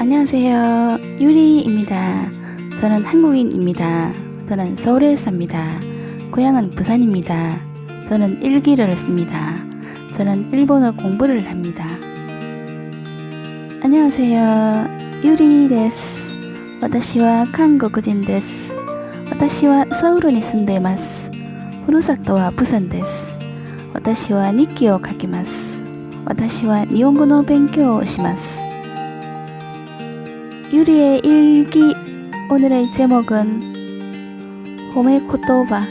안녕하세요. 유리입니다. 저는 한국인입니다. 저는 서울에 삽니다. 고향은 부산입니다. 저는 일기를 씁니다. 저는 일본어 공부를 합니다. 안녕하세요. 유리 です.私は韓国人です.私はソウルに住んでいます。ふるさとはプサンです。私は日記を書きます。私は日本語の勉強をします。 유리의 일기 오늘의 제목은 봄의 코토바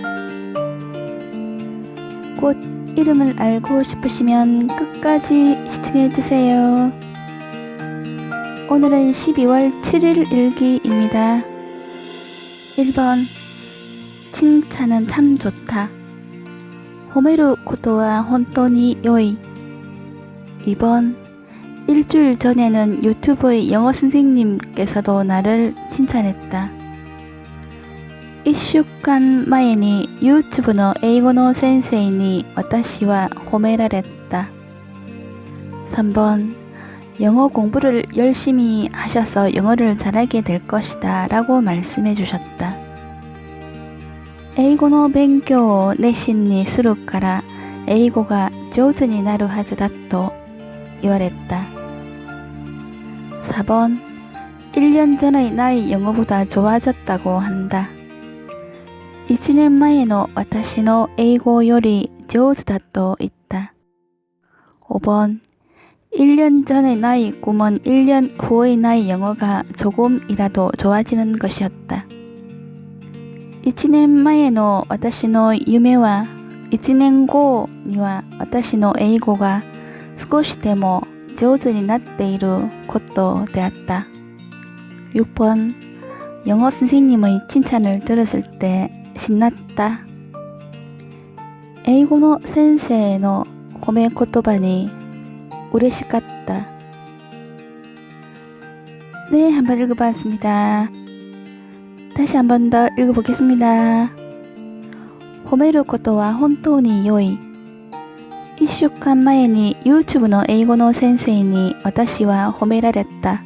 꽃 이름을 알고 싶으시면 끝까지 시청해 주세요. 오늘은 12월 7일 일기입니다. 1번 칭찬은 참 좋다. 호메루 코토와 혼돈이 요이 2번 일주일 전에는 유튜브의 영어 선생님께서도 나를 칭찬했다. 1週間前に YouTube の英語の先生に私は褒められた. 3번 영어 공부를 열심히 하셔서 영어를 잘하게 될 것이다 라고 말씀해 주셨다. 英語の勉強を熱心にするから英語が上手になるはずだと言われた. 4번 1년 전의 나의 영어보다 좋아졌다고 한다. 1年前の私の英語より上手だと言った. 5번 1년 전의 나의 꿈은 1년 후의 나의 영어가 조금이라도 좋아지는 것이었다. 1年前の私の夢は1年後には私の英語が少しでも 上手になっていることであった. 6번 영어 선생님의 칭찬을 들었을 때 신났다. 英語の先生の褒め言葉に嬉しかった. 네, 한번 읽어봤습니다. 다시 한 번 더 읽어보겠습니다. 褒めることは本当に良い。 1週間前に YouTube の英語の先生に私は褒められた。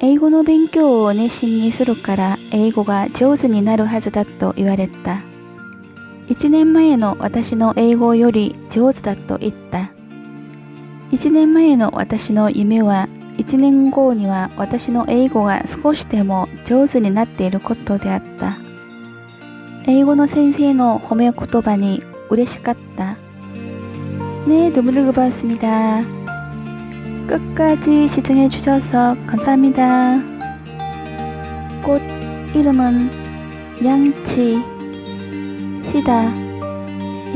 英語の勉強を熱心にするから英語が上手になるはずだと言われた。1年前の私の英語より上手だと言った。1年前の私の夢は1年後には私の英語が少しでも上手になっていることであった。英語の先生の褒め言葉に嬉しかった。 네, 두분 읽어봤습니다. 끝까지 시청해주셔서 감사합니다. 꽃 이름은 양치 시다입니다.